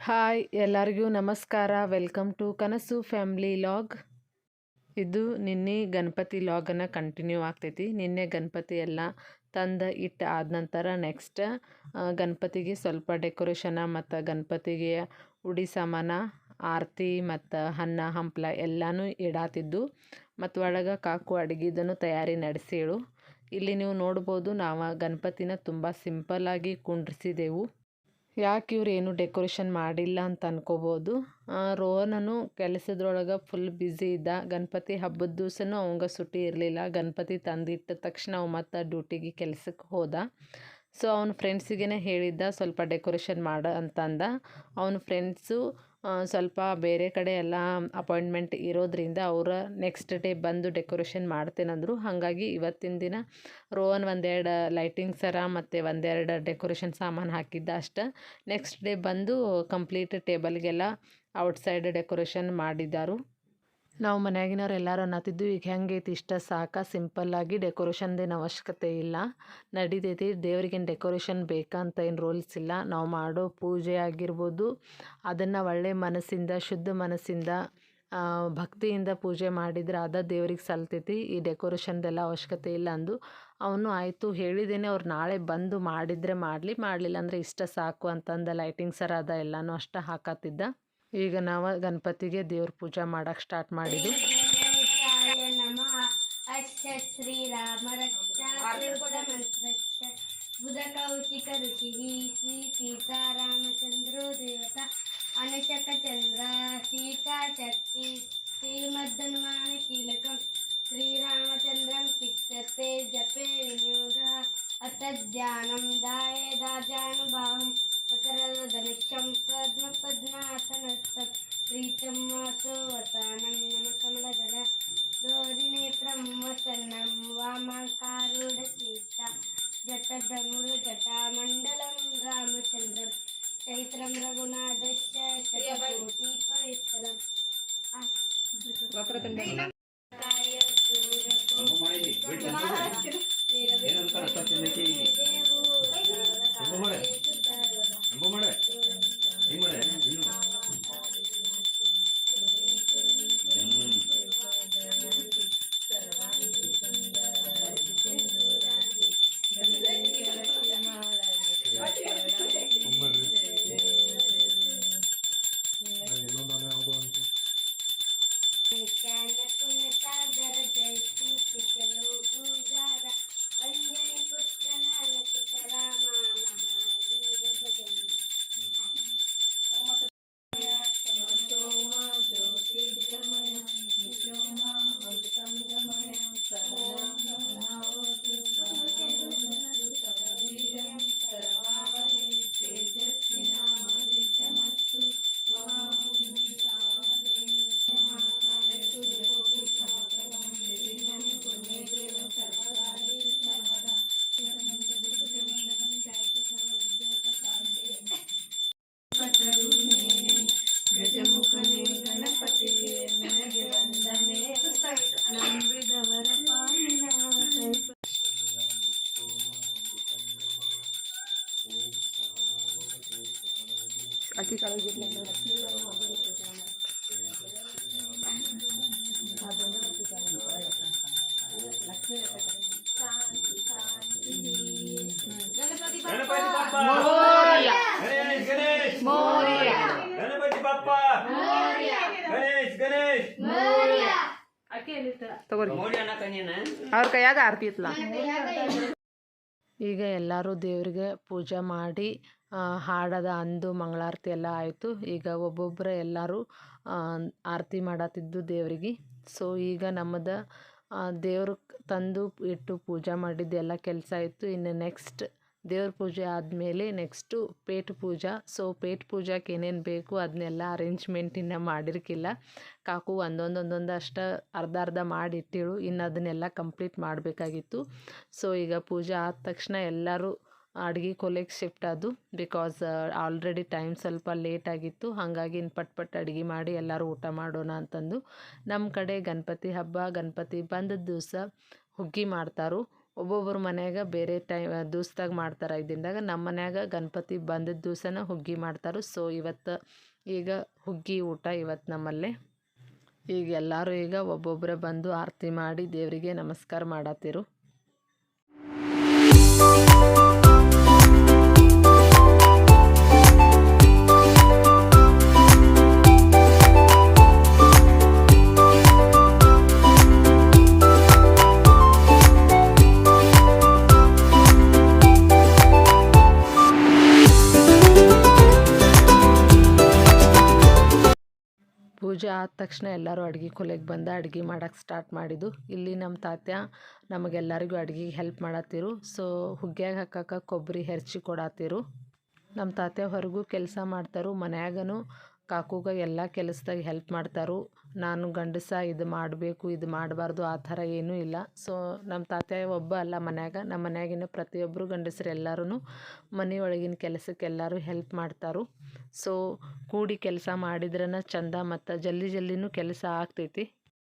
Hi, ಎಲ್ಲರಿಗೂ ನಮಸ್ಕಾರ. Welcome to Kanasu family log. ಇದು ನಿನ್ನೆ ಗಣಪತಿ ಲಾಗನ್ನು ಕಂಟಿನ್ಯೂ ಆಗ್ತೈತಿ. ನಿನ್ನೆ ಗಣಪತಿ ಎಲ್ಲ ತಂದು ಇಟ್ಟು ಆದ ನಂತರ ನೆಕ್ಸ್ಟ್ ಗಣಪತಿಗೆ ಸ್ವಲ್ಪ ಡೆಕೋರೇಷನ ಮತ್ತು ಗಣಪತಿಗೆ ಉಡಿ ಸಾಮಾನ, ಆರತಿ ಮತ್ತು ಅನ್ನ, ಹಂಪ್ಲ ಎಲ್ಲನೂ ಇಡಾತಿದ್ದು. ಮತ್ತು ಒಳಗೆ ಕಾಕು ಅಡುಗೆದನ್ನು ತಯಾರಿ ನಡೆಸಿಳು. ಇಲ್ಲಿ ನೀವು ನೋಡ್ಬೋದು ನಾವು ಗಣಪತಿನ ತುಂಬ ಸಿಂಪಲ್ಲಾಗಿ ಕುಂಡ್ರಿಸಿದೆವು. ಯಾಕೆ ಇವ್ರು ಏನು ಡೆಕೋರೇಷನ್ ಮಾಡಿಲ್ಲ ಅಂತ ಅನ್ಕೋಬೋದು? ರೋಹನನು ಕೆಲಸದ್ರೊಳಗೆ ಫುಲ್ ಬ್ಯುಸಿ ಇದ್ದ. ಗಣಪತಿ ಹಬ್ಬದ ದಿವಸನೂ ಅವಂಗೆ ಸುಟ್ಟಿ ಇರಲಿಲ್ಲ. ಗಣಪತಿ ತಂದಿಟ್ಟ ತಕ್ಷಣ ಅವ ಮತ್ತೆ ಡ್ಯೂಟಿಗೆ ಕೆಲಸಕ್ಕೆ ಹೋದ. ಸೊ ಅವನ ಫ್ರೆಂಡ್ಸಿಗೆ ಹೇಳಿದ್ದ, ಸ್ವಲ್ಪ ಡೆಕೋರೇಷನ್ ಮಾಡ ಅಂತಂದ. ಅವನ ಫ್ರೆಂಡ್ಸು ಸ್ವಲ್ಪ ಬೇರೆ ಕಡೆ ಎಲ್ಲ ಅಪಾಯಿಂಟ್ಮೆಂಟ್ ಇರೋದ್ರಿಂದ ಅವರ ನೆಕ್ಸ್ಟ್ ಡೇ ಬಂದು ಡೆಕೋರೇಷನ್ ಮಾಡ್ತೇನಂದರು. ಹಾಗಾಗಿ ಇವತ್ತಿನ ದಿನ ರೋಹನ್ ಒಂದೆರಡು ಲೈಟಿಂಗ್ ಸರ ಮತ್ತು ಒಂದೆರಡು ಡೆಕೋರೇಷನ್ ಸಾಮಾನು ಹಾಕಿದ್ದ ಅಷ್ಟೆ. ನೆಕ್ಸ್ಟ್ ಡೇ ಬಂದು ಕಂಪ್ಲೀಟ್ ಟೇಬಲ್ಗೆಲ್ಲ ಔಟ್ಸೈಡ್ ಡೆಕೋರೇಷನ್ ಮಾಡಿದ್ದಾರು ನಾವು ಮನೆಯಾಗಿನವ್ರು ಎಲ್ಲರೂ ಅನ್ನತ್ತಿದ್ದು ಈಗ ಹೆಂಗೈತಿ ಇಷ್ಟ? ಸಾಕ ಸಿಂಪಲ್ಲಾಗಿ ಡೆಕೋರೇಷನ್ದೇನು ಅವಶ್ಯಕತೆ ಇಲ್ಲ. ನಡೀತೈತಿ, ದೇವ್ರಿಗೇನು ಡೆಕೋರೇಷನ್ ಬೇಕಂತ ಏನು ರೂಲ್ಸ್ ಇಲ್ಲ. ನಾವು ಮಾಡೋ ಪೂಜೆ ಆಗಿರ್ಬೋದು, ಅದನ್ನು ಒಳ್ಳೆ ಮನಸ್ಸಿಂದ, ಶುದ್ಧ ಮನಸ್ಸಿಂದ ಭಕ್ತಿಯಿಂದ ಪೂಜೆ ಮಾಡಿದ್ರೆ ಅದ ದೇವ್ರಿಗೆ ಸಲ್ತೈತಿ. ಈ ಡೆಕೋರೇಷನ್ದೆಲ್ಲ ಅವಶ್ಯಕತೆ ಇಲ್ಲ ಅಂದು ಅವನು ಆಯಿತು, ಹೇಳಿದ್ದೇನೆ, ಅವ್ರು ನಾಳೆ ಬಂದು ಮಾಡಿದರೆ ಮಾಡಲಿ, ಮಾಡಲಿಲ್ಲ ಅಂದರೆ ಇಷ್ಟ ಸಾಕು ಅಂತಂದ ಲೈಟಿಂಗ್ ಸರ ಅದ ಎಲ್ಲನೂ ಅಷ್ಟ ಹಾಕತ್ತಿದ್ದ. ಈಗ ನಾವು ಗಣಪತಿಗೆ ದೇವ್ರ ಪೂಜೆ ಮಾಡಕ್ಕೆ ಸ್ಟಾರ್ಟ್ ಮಾಡಿದ್ವಿ. ಬುಧಕೌಶಿಕ ಋಷಿ ಶ್ರೀ ಸೀತಾರಾಮಚಂದ್ರೋ ದೇವತ ಅನಶಕ ಚಂದ್ರ ಸೀತಾ ಶಕ್ತಿ ಶ್ರೀಮದ್ದನುಮಾನ ಕೀಲಕಂ ಶ್ರೀರಾಮಚಂದ್ರಂ ಪಿಚ್ಚತೆ ಜಪೆ ವಿನಿಯೋಗ ಅತಜ್ಞಾನಂ ದಾಯೇ ದಾಜಾನ ధనుడు జటామండలం రామచంద్రం. చైత్రం రఘునాథశ్చ శతకోటి పవిత్రం ಅಕ್ಕಿ ಕಳಗಿರ್ಲಿ ಗಣಪತಿ ಬಪ್ಪ ಗಣೇಶ್ ಗಣೇಶ್ ಗಣಪತಿ ಬಪ್ಪ ಗಣೇಶ್ ಗಣೇಶ್ ಅಕ್ಕಿ ಎಲ್ಲಿತ್ತ ತಗೋರಿ ಮೋಡಿ ಅನ್ನಕ ನೀನ ಅವ್ರ ಕೈಯಾಗ ಆರತಿ ಇತ್ತಲ್ಲ ಈಗ ಎಲ್ಲರೂ ದೇವರಿಗೆ ಪೂಜೆ ಮಾಡಿ ಹಾಡದ ಅಂದು ಮಂಗಳಾರತಿ ಎಲ್ಲ ಆಯಿತು. ಈಗ ಒಬ್ಬೊಬ್ಬರು ಎಲ್ಲರೂ ಆರತಿ ಮಾಡತ್ತಿದ್ದು ದೇವರಿಗೆ. ಸೊ ಈಗ ನಮ್ಮದು ದೇವ್ರ ತಂದು ಇಟ್ಟು ಪೂಜೆ ಮಾಡಿದ್ದೆಲ್ಲ ಕೆಲಸ ಆಯಿತು. ಇನ್ನು ನೆಕ್ಸ್ಟ್ ದೇವ್ರ ಪೂಜೆ ಆದಮೇಲೆ ನೆಕ್ಸ್ಟು ಪೇಟ್ ಪೂಜಾ. ಸೊ ಪೇಟ್ ಪೂಜಾಕ್ಕೆ ಏನೇನು ಬೇಕು ಅದನ್ನೆಲ್ಲ ಅರೇಂಜ್ಮೆಂಟ್ ಮಾಡಿರ್ಕಿಲ್ಲ. ಕಾಕು ಒಂದೊಂದೊಂದೊಂದು ಒಂದೊಂದು ಅಷ್ಟು ಅರ್ಧ ಅರ್ಧ ಮಾಡಿಟ್ಟಿಳು. ಇನ್ನು ಅದನ್ನೆಲ್ಲ ಕಂಪ್ಲೀಟ್ ಮಾಡಬೇಕಾಗಿತ್ತು. ಸೊ ಈಗ ಪೂಜೆ ಆದ ತಕ್ಷಣ ಎಲ್ಲರೂ ಅಡುಗೆ ಕೊಲೆಗೆ ಶಿಫ್ಟ್ ಆದು ಬಿಕಾಸ್ ಆಲ್ರೆಡಿ ಟೈಮ್ ಸ್ವಲ್ಪ ಲೇಟ್ ಆಗಿತ್ತು. ಹಾಗಾಗಿ ಇನ್ನು ಪಟ್ ಪಟ್ ಅಡುಗೆ ಮಾಡಿ ಎಲ್ಲರೂ ಊಟ ಮಾಡೋಣ ಅಂತಂದು. ನಮ್ಮ ಕಡೆ ಗಣಪತಿ ಹಬ್ಬ, ಗಣಪತಿ ಬಂದ ದಿವಸ ಹುಗ್ಗಿ ಮಾಡ್ತಾರು. ಒಬ್ಬೊಬ್ಬರ ಮನ್ಯಾಗ ಬೇರೆ ಟೈಮ್ ದಿವ್ಸ್ದಾಗ ಮಾಡ್ತಾರೆ ಐದು ದಿನದಾಗ ನಮ್ಮ ಮನ್ಯಾಗ ಗಣಪತಿ ಬಂದಿದ್ದ ದಿವ್ಸನ ಹುಗ್ಗಿ ಮಾಡ್ತಾರೆ. ಸೊ ಇವತ್ತು ಈಗ ಹುಗ್ಗಿ ಊಟ ಇವತ್ತು ನಮ್ಮಲ್ಲಿ. ಈಗ ಎಲ್ಲರೂ ಈಗ ಒಬ್ಬೊಬ್ಬರೇ ಬಂದು ಆರತಿ ಮಾಡಿ ದೇವರಿಗೆ ನಮಸ್ಕಾರ ಮಾಡತ್ತಿರು ಪೂಜೆ ಆದ ತಕ್ಷಣ ಎಲ್ಲರೂ ಅಡುಗೆ ಕೊಲೆಗೆ ಬಂದು ಅಡುಗೆ ಮಾಡೋಕ್ಕೆ ಸ್ಟಾರ್ಟ್ ಮಾಡಿದ್ದು. ಇಲ್ಲಿ ನಮ್ಮ ತಾತ್ಯ ನಮಗೆಲ್ಲರಿಗೂ ಅಡುಗೆ ಹೆಲ್ಪ್ ಮಾಡತ್ತಿರು. ಸೊ ಹುಗ್ಗ್ಯಾಗ ಹಾಕಕ್ಕೆ ಕೊಬ್ಬರಿ ಹೆರ್ಚಿ ಕೊಡತ್ತಿರು. ನಮ್ಮ ತಾತ್ಯ ಹೊರಗೂ ಕೆಲಸ ಮಾಡ್ತಾರು, ಮನ್ಯಾಗನು ಕಾಕುಗ ಎಲ್ಲ ಕೆಲಸದಾಗ ಹೆಲ್ಪ್ ಮಾಡ್ತಾರು. ನಾನು ಗಂಡಸ ಇದು ಮಾಡಬೇಕು, ಇದು ಮಾಡಬಾರ್ದು, ಆ ಥರ ಏನೂ ಇಲ್ಲ. ಸೊ ನಮ್ಮ ತಾತ್ಯ ಒಬ್ಬ ಅಲ್ಲ ಮನ್ಯಾಗ. ನಮ್ಮ ಮನ್ಯಾಗಿನ ಪ್ರತಿಯೊಬ್ಬರು ಗಂಡಸರು ಎಲ್ಲರೂ ಮನೆಯೊಳಗಿನ ಕೆಲಸಕ್ಕೆ ಎಲ್ಲರೂ ಹೆಲ್ಪ್ ಮಾಡ್ತಾರು. ಸೊ ಕೂಡಿ ಕೆಲಸ ಮಾಡಿದ್ರನ ಚಂದ ಮತ್ತು ಜಲ್ದಿ ಜಲ್ದಿನೂ ಕೆಲಸ ಆಗ್ತೈತಿ.